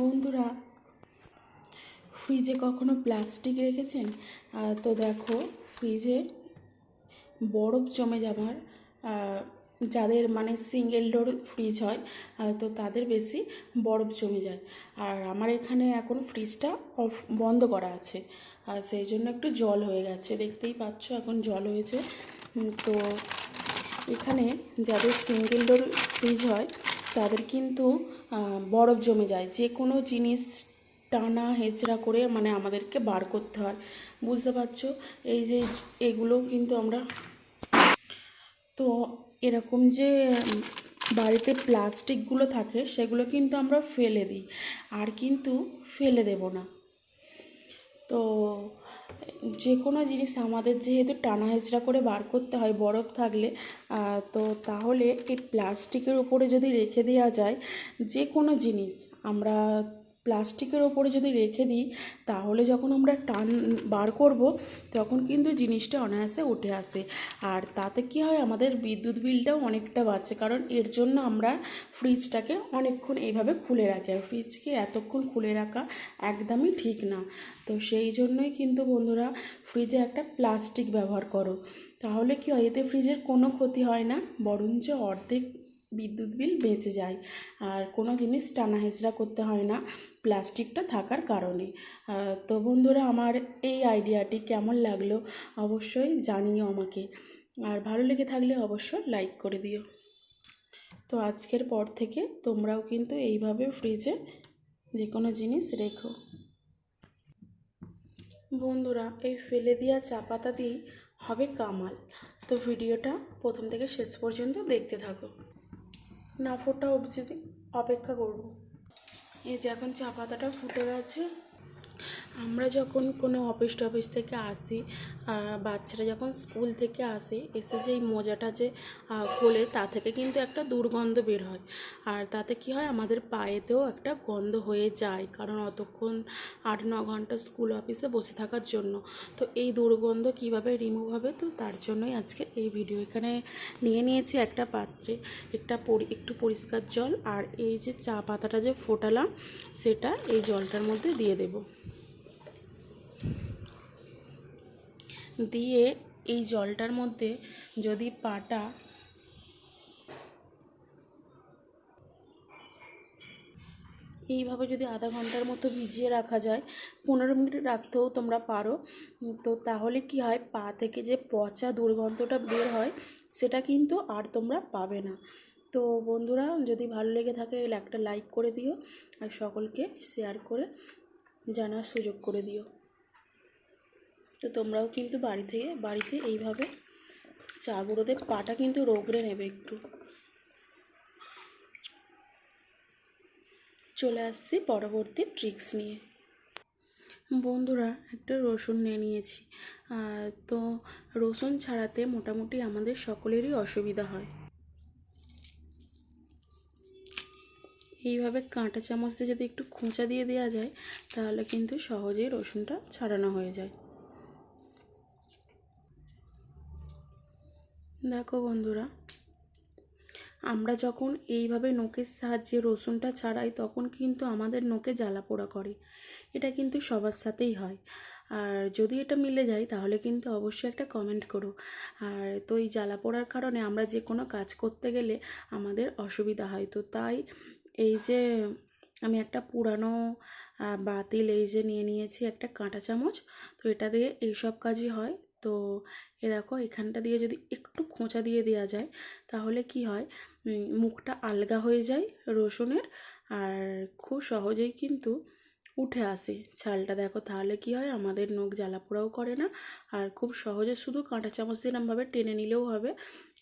বন্ধুরা ফ্রিজে কখনো প্লাস্টিক রেখেছেন? তো দেখো ফ্রিজে বরফ জমে যাবার যাদের মানে সিঙ্গেল ডোর ফ্রিজ হয় তো তাদের বেশি বরফ জমে যায়। আর আমার এখানে এখন ফ্রিজটা অফ বন্ধ করা আছে। আর সেই জন্য একটু জল হয়ে গেছে, দেখতেই পাচ্ছ এখন জল হয়েছে। তো এখানে যাদের সিঙ্গেল ডোর ফ্রিজ হয় তাদের কিন্তু বরফ জমে যায়। যে কোনো জিনিস টানা হেঁচড়া করে মানে আমাদেরকে বার করতে হয়। বুঝতে পারছ? এই যে এগুলো কিন্তু আমরা, তো এরকম যে বাড়িতে প্লাস্টিকগুলো থাকে, সেগুলো কিন্তু আমরা ফেলে দিই। আর কিন্তু ফেলে দেব না। তো যে কোনো জিনিস আমাদের যেহেতু টানা হেঁচড়া করে বার করতে হয়, বরফ থাকলে তো তাহলে এই প্লাস্টিকের উপরে যদি রেখে দেওয়া যায় যে কোনো জিনিস, আমরা প্লাস্টিকের ওপরে যদি রেখে দিই, তাহলে যখন আমরা টান বার করব, তখন কিন্তু জিনিসটা অনায়াসে উঠে আসে। আর তাতে কি হয়, আমাদের বিদ্যুৎ বিলটাও অনেকটা বাঁচে, কারণ এর জন্য আমরা ফ্রিজটাকে অনেকক্ষণ এইভাবে খুলে রাখি। আর ফ্রিজকে এতক্ষণ খুলে রাখা একদমই ঠিক না। তো সেই জন্যই কিন্তু বন্ধুরা, ফ্রিজে একটা প্লাস্টিক ব্যবহার করো। তাহলে কি হয়, এতে ফ্রিজের কোনো ক্ষতি হয় না, বরঞ্চ অর্ধেক বিদ্যুৎ বিল বেঁচে যায়। আর কোনো জিনিস টানা হেঁচড়া করতে হয় না, প্লাস্টিকটা থাকার কারণে। তো বন্ধুরা, আমার এই আইডিয়াটি কেমন লাগল অবশ্যই জানিও আমাকে। আর ভালো লেগে থাকলে অবশ্যই লাইক করে দিও। তো আজকের পর থেকে তোমরাও কিন্তু এইভাবে ফ্রিজে যে কোনো জিনিস রেখো। বন্ধুরা, এই ফেলে দেওয়া চা পাতা দিয়েই হবে কামাল। তো ভিডিওটা প্রথম থেকে শেষ পর্যন্ত দেখতে থাকো। না ফোটা অবধি অপেক্ষা করব। এই যে এখন চা পাতাটা ফুটে গেছে। আমরা যখন কোনো অফিস টফিস থেকে আসি বাচ্চারা যখন স্কুল থেকে আসে, এসে যে এই মোজাটা যে খোলে তা থেকে কিন্তু একটা দুর্গন্ধ বের হয়। আর তাতে কি হয়, আমাদের পায়েতেও একটা গন্ধ হয়ে যায়, কারণ অতক্ষণ আট, ন ঘণ্টা স্কুল অফিসে বসে থাকার জন্য। তো এই দুর্গন্ধ কীভাবে রিমুভ হবে, তো তার জন্যই আজকে এই ভিডিও এখানে নিয়ে নিয়েছি একটা পাত্রে। একটা পরি, একটু পরিষ্কার জল আর এই যে চা পাতাটা যে ফোটালাম, সেটা এই জলটার মধ্যে দিয়ে দেবো। দিয়ে এই জলটার মধ্যে যদি পাটা এইভাবে যদি আধা ঘণ্টার মতো ভিজিয়ে রাখা যায়, পনেরো মিনিট রাখতেও তোমরা পারো। তো তাহলে কি হয়, পা থেকে যে পচা দুর্গন্ধটা বের হয়, সেটা কিন্তু আর তোমরা পাবে না। তো বন্ধুরা, যদি ভালো লেগে থাকে, একটা লাইক করে দিও আর সকলকে শেয়ার করে জানার সুযোগ করে দিও। তো তোমরাও কিন্তু বাড়ি থেকে, বাড়িতে এইভাবে চা গুঁড়োতে পাটা কিন্তু রোগড়ে নেবে একটু। চলে আসছি পরবর্তী ট্রিক্স নিয়ে। বন্ধুরা, একটা রসুন নিয়ে নিয়েছি। তো রসুন ছাড়াতে মোটামুটি আমাদের সকলেরই অসুবিধা হয়। এইভাবে কাঁটা চামচ দিয়ে যদি একটু খোঁচা দিয়ে দেওয়া যায়, তাহলে কিন্তু সহজেই রসুনটা ছাড়ানো হয়ে যায়। দেখো বন্ধুরা, আমরা যখন এইভাবে নখের সাহায্যে রসুনটা ছাড়াই, তখন কিন্তু আমাদের নখে জ্বালা পোড়া করে। এটা কিন্তু সবার সাথেই হয়। আর যদি এটা মিলে যায়, তাহলে কিন্তু অবশ্যই একটা কমেন্ট করো। আর তো এই জ্বালা পোড়ার কারণে আমরা যে কোনো কাজ করতে গেলে আমাদের অসুবিধা হয়। তো তাই এই যে আমি একটা পুরানো বাতিল এই যে নিয়ে নিয়েছি একটা কাঁটা চামচ, তো এটা দিয়ে এইসব কাজই হয়। তো এ দেখো এখানটা দিয়ে যদি একটু খোঁচা দিয়ে দেওয়া যায়, তাহলে কি হয়? মুখটা আলগা হয়ে যায় রসুনের আর খুব সহজেই কিন্তু উঠে আসে ছালটা। দেখো তাহলে কি হয়? আমাদের নখ জ্বালা পোড়াও করে না আর খুব সহজে শুধু কাঁটা চামচ দিয়ে টেনে নিলেও হবে।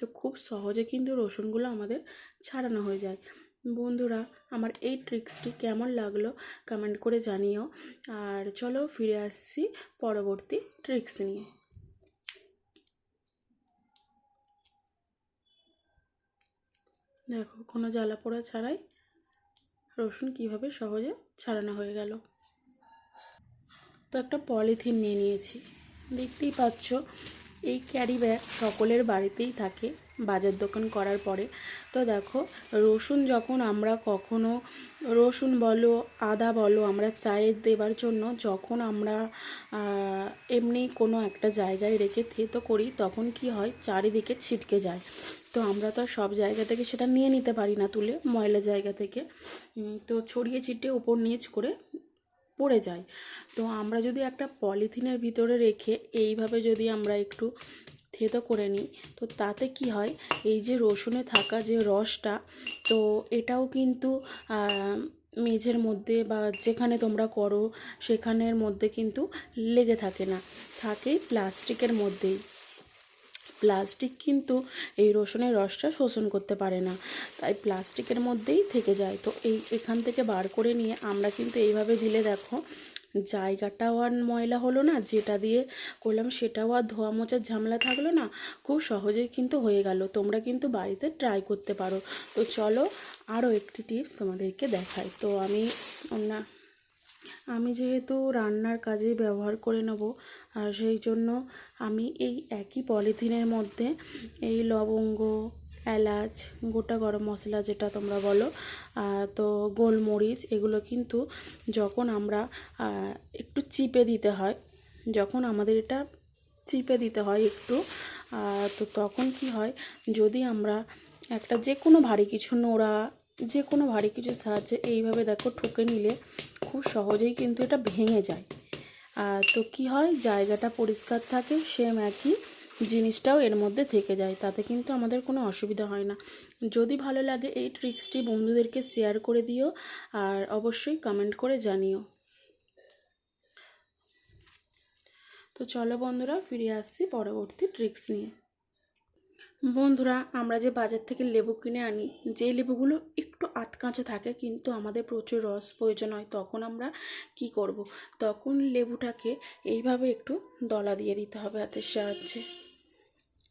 তো খুব সহজে কিন্তু রসুনগুলো আমাদের ছাড়ানো হয়ে যায়। বন্ধুরা, আমার এই ট্রিক্সটি কেমন লাগল কমেন্ট করে জানিও। আর চলো ফিরে আসছি পরবর্তী ট্রিক্স নিয়ে। দেখো, কোনো জ্বালা পোড়া ছাড়াই রসুন কীভাবে সহজে ছাড়ানো হয়ে গেল। তো একটা পলিথিন নিয়ে নিয়েছি। দেখতেই পাচ্ছ এই ক্যারি ব্যাগ সকলের বাড়িতেই থাকে, বাজার দোকান করার পরে। তো দেখো, রসুন যখন আমরা কখনো, রসুন বলো, আদা বলো, আমরা চায়ে দেবার জন্য যখন আমরা এমনি কোনো একটা জায়গায় রেখে থেতো করি, তখন কি হয়, চারিদিকে ছিটকে যায়। তো আমরা তো সব জায়গা থেকে সেটা নিয়ে নিতে পারি না তুলে, ময়লা জায়গা থেকে। তো ছড়িয়ে ছিটিয়ে উপর নিচ করে পড়ে যায় তো আমরা যদি একটা পলিথিনের ভিতরে রেখে এইভাবে যদি আমরা একটু থেতো করে নিই, তো তাতে কি হয়? এই যে রসুনে থাকা যে রসটা, তো এটাও কিন্তু মেঝের মধ্যে বা যেখানে তোমরা করো, সেখানের মধ্যে কিন্তু লেগে থাকে না। থাকে প্লাস্টিকের মধ্যেই। প্লাস্টিক কিন্তু এই রসুনের রসটা শোষণ করতে পারে না। তাই প্লাস্টিকের মধ্যেই থেকে যায়। তো এই এখান থেকে বার করে নিয়ে আমরা কিন্তু এইভাবে দিলে দেখো, জায়গাটাও আর ময়লা হলো না, যেটা দিয়ে করলাম সেটাও আর ধোয়া মোচার ঝামেলা থাকল না, খুব সহজেই কিন্তু হয়ে গেল। তোমরা কিন্তু বাড়িতে ট্রাই করতে পারো। তো চলো আরও একটি টিপস তোমাদেরকে দেখাই। তো আমি না আমি যেহেতু রান্নার কাজে ব্যবহার করে নেব, আর সেই জন্য আমি এই একই পলিথিনের মধ্যে এই লবঙ্গ, এলাচ, গোটা গরম মশলা যেটা তোমরা বলো তো গোলমরিচ, এগুলো কিন্তু যখন আমরা একটু চিপে দিতে হয়, যখন আমাদের এটা চিপে দিতে হয় একটু তো তখন কি হয়, যদি আমরা একটা যে কোনো ভারী কিছু নোড়া, যে কোনো ভারী কিছু সাহায্যে এইভাবে দেখো ঠুকে নিলে খুব সহজেই কিন্তু এটা ভেঙে যায়। তো কি হয়? জায়গাটা পরিষ্কার থাকে সেম একই জিনিসটাও এর মধ্যে থেকে যায়। তাতে কিন্তু আমাদের কোনো অসুবিধা হয় না। যদি ভালো লাগে এই ট্রিক্সটি বন্ধুদেরকে শেয়ার করে দিও আর অবশ্যই কমেন্ট করে জানিও। তো চলো বন্ধুরা, ফিরে আসছি পরবর্তী ট্রিক্স নিয়ে। বন্ধুরা, আমরা যে বাজার থেকে লেবু কিনে আনি, যে লেবুগুলো একটু আতকাঁচা থাকে কিন্তু আমাদের প্রচুর রস প্রয়োজন হয়, তখন আমরা কি করব। তখন লেবুটাকে এইভাবে একটু দলা দিয়ে দিতে হবে হাতের সাহায্যে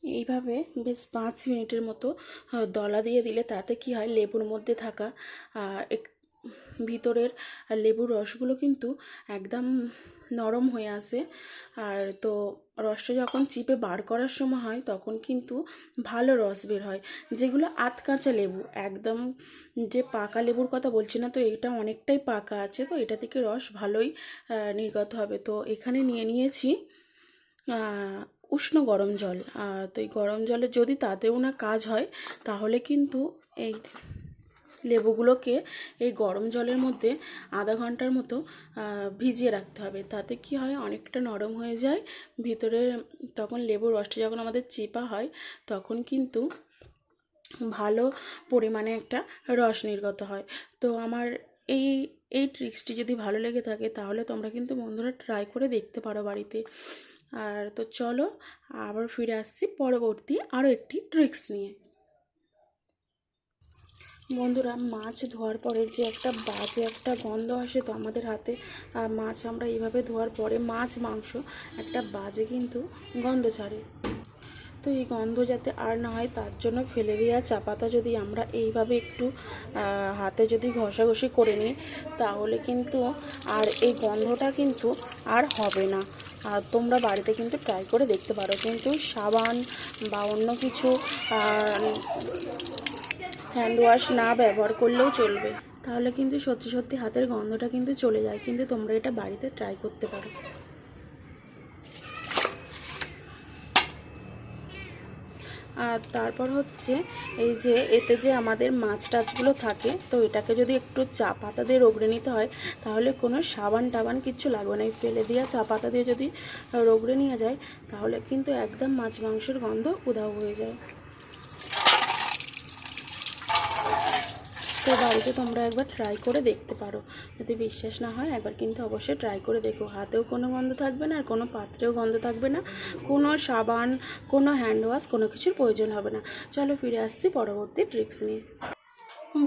এইভাবে বেশ পাঁচ মিনিটের মতো দলা দিয়ে দিলে তাতে কি হয় লেবুর মধ্যে থাকা এক- ভিতরের লেবুর রসগুলো কিন্তু একদম নরম হয়ে আসে। আর তো রসটা যখন চিপে বার করার সময় হয়, তখন কিন্তু ভালো রস বের হয়। যেগুলো আধ কাঁচা লেবু, একদম যে পাকা লেবুর কথা বলছি না তো, এটা অনেকটাই পাকা আছে, তো এটা থেকে রস ভালোই নির্গত হবে। তো এখানে নিয়ে নিয়েছি উষ্ণ গরম জল। তো এই গরম জলে যদি তাতেও না কাজ হয়, তাহলে কিন্তু এই লেবুগুলোকে এই গরম জলের মধ্যে আধা ঘণ্টার মতো ভিজিয়ে রাখতে হবে। তাতে কি হয়? অনেকটা নরম হয়ে যায়। ভিতরে তখন লেবুর রসটা যখন আমাদের চিপা হয়, তখন কিন্তু ভালো পরিমাণে একটা রস নির্গত হয়। তো আমার এই এই ট্রিক্সটি যদি ভালো লেগে থাকে, তাহলে তোমরা কিন্তু বন্ধুরা ট্রাই করে দেখতে পারো বাড়িতে। আর তো চলো, আবার ফিরে আসছি পরবর্তী আরও একটি ট্রিক্স নিয়ে। বন্ধুরা, মাছ ধোয়ার পরে যে একটা বাজে একটা গন্ধ আসে তো আমাদের হাতে, আর মাছ আমরা এইভাবে ধোয়ার পরে মাছ, মাংস একটা বাজে কিন্তু গন্ধ ছাড়ে। তো এই গন্ধ যাতে আর না হয় তার জন্য ফেলে দেওয়া চা পাতা যদি আমরা এইভাবে একটু হাতে যদি ঘষাঘষি করে নিই, তাহলে কিন্তু আর এই গন্ধটা কিন্তু আর হবে না। আর তোমরা বাড়িতে কিন্তু ট্রাই করে দেখতে পারো। কিন্তু সাবান বা অন্য কিছু হ্যান্ড ওয়াশ না ব্যবহার করলেও চলবে। তাহলে কিন্তু সত্যি সত্যি হাতের গন্ধটা কিন্তু চলে যায়, কিন্তু তোমরা এটা বাড়িতে ট্রাই করতে পারো। আর তারপর হচ্ছে এই যে এতে যে আমাদের মাছ টাছগুলো থাকে, তো এটাকে যদি একটু চা পাতা দিয়ে রগড়ে নিতে হয়, তাহলে কোনো সাবান টাবান কিচ্ছু লাগবে না। ফেলে দেওয়া চা পাতা দিয়ে যদি রোগড়ে নিয়ে যায়, তাহলে কিন্তু একদম মাছ মাংসের গন্ধ উধাও হয়ে যায়। তো বাড়িতে তোমরা একবার ট্রাই করে দেখতে পারো। যদি বিশ্বাস না হয়, একবার কিন্তু অবশ্যই ট্রাই করে দেখো। হাতেও কোনো গন্ধ থাকবে না, আর কোনো পাত্রেও গন্ধ থাকবে না। কোনো সাবান, কোনো হ্যান্ড ওয়াশ কোনো কিছুর প্রয়োজন হবে না। চলো ফিরে আসছি পরবর্তী ট্রিক্স নিয়ে।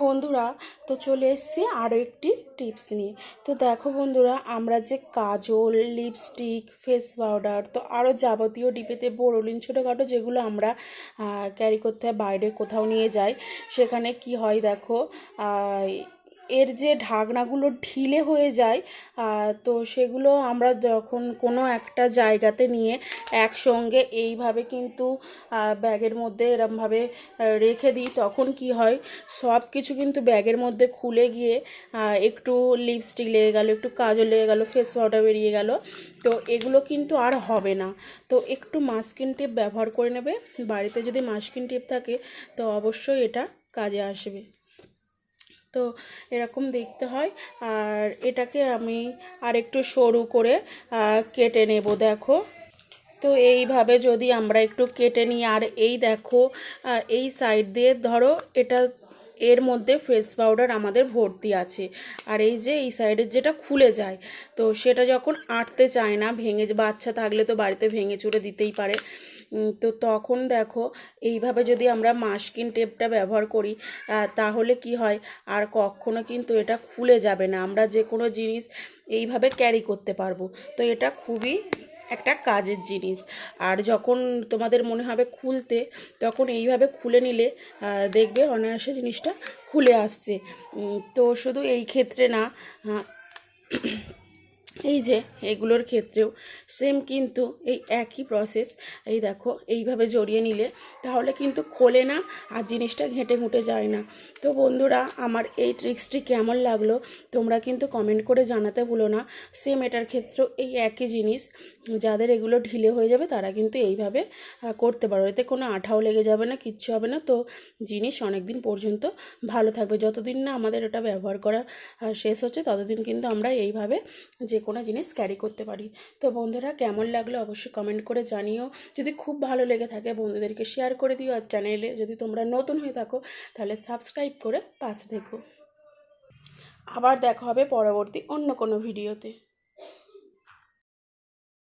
বন্ধুরা, তো চলে এসছি আরও একটি টিপস নিয়ে। তো দেখো বন্ধুরা, আমরা যে কাজল, লিপস্টিক ফেস পাউডার তো আরও যাবতীয় ডিপেতে বোরোলিন ছোটোখাটো যেগুলো আমরা ক্যারি করতে হয়, বাইরে কোথাও নিয়ে যাই, সেখানে কি হয় দেখো এর যে ঢাকনাগুলো ঢিলে হয়ে যায় তো সেগুলো আমরা যখন কোনো একটা জায়গাতে নিয়ে একসঙ্গে এইভাবে কিন্তু ব্যাগের মধ্যে এরমভাবে রেখে দিই, তখন কি হয়, সব কিছু কিন্তু ব্যাগের মধ্যে খুলে গিয়ে একটু লিপস্টিক লেগে গেল, একটু কাজল লেগে গেল ফেস পাউডার বেরিয়ে গেল, তো এগুলো কিন্তু আর হবে না। তো একটু মাস্কিন টেপ ব্যবহার করে নেবে, বাড়িতে যদি মাস্কিন টেপ থাকে, তো অবশ্যই এটা কাজে আসবে। তো এরকম দেখতে হয়। আর এটাকে আমি আর একটু সরু করে কেটে নেব, দেখো। তো এইভাবে যদি আমরা একটু কেটে নিই, আর এই দেখো এই সাইড দিয়ে ধরো, এটা এর মধ্যে ফেস পাউডার আমাদের ভর্তি আছে। আর এই যে এই সাইডের যেটা খুলে যায়, তো সেটা যখন আটতে চায় না, ভেঙে, বাচ্চা থাকলে তো বাড়িতে ভেঙে চুরে দিতেই পারে। তো তখন দেখো, এইভাবে যদি আমরা মাস্কিন টেপটা ব্যবহার করি তাহলে কি হয়? আর কখনো কিন্তু এটা খুলে যাবে না। আমরা যে কোনো জিনিস এইভাবে ক্যারি করতে পারব। তো এটা খুবই একটা কাজের জিনিস। আর যখন তোমাদের মনে হবে খুলতে, তখন এইভাবে খুলে নিলে দেখবে অনায়াসে জিনিসটা খুলে আসছে। তো শুধু এই ক্ষেত্রে না এই যে, এগুলোর ক্ষেত্রেও সেম কিন্তু এই একই প্রসেস এই দেখো, এইভাবে জড়িয়ে নিলে তাহলে কিন্তু খোলে না আর জিনিসটা ঘেঁটে ঘুঁটে যায় না। তো বন্ধুরা, আমার এই ট্রিক্সটি কেমন লাগল তোমরা কিন্তু কমেন্ট করে জানাতে ভুলো না। সেম এটার ক্ষেত্রেও এই একই জিনিস। যাদের এগুলো ঢিলে হয়ে যাবে তারা কিন্তু এইভাবে করতে পারো। এতে কোনো আঠাও লেগে যাবে না, কিচ্ছু হবে না। তো জিনিস অনেক দিন পর্যন্ত ভালো থাকবে। যতদিন না আমাদের এটা ব্যবহার করা শেষ হচ্ছে, ততদিন কিন্তু আমরা এইভাবে যে কোনো জিনিস ক্যারি করতে পারি। তো বন্ধুরা, কেমন লাগল অবশ্যই কমেন্ট করে জানিও। যদি খুব ভালো লেগে থাকে, বন্ধুদেরকে শেয়ার করে দিও। আর চ্যানেলে যদি তোমরা নতুন হয়ে থাকো, তাহলে সাবস্ক্রাইব করে পাশে থেকো। আবার দেখা হবে পরবর্তী অন্য কোনো ভিডিওতে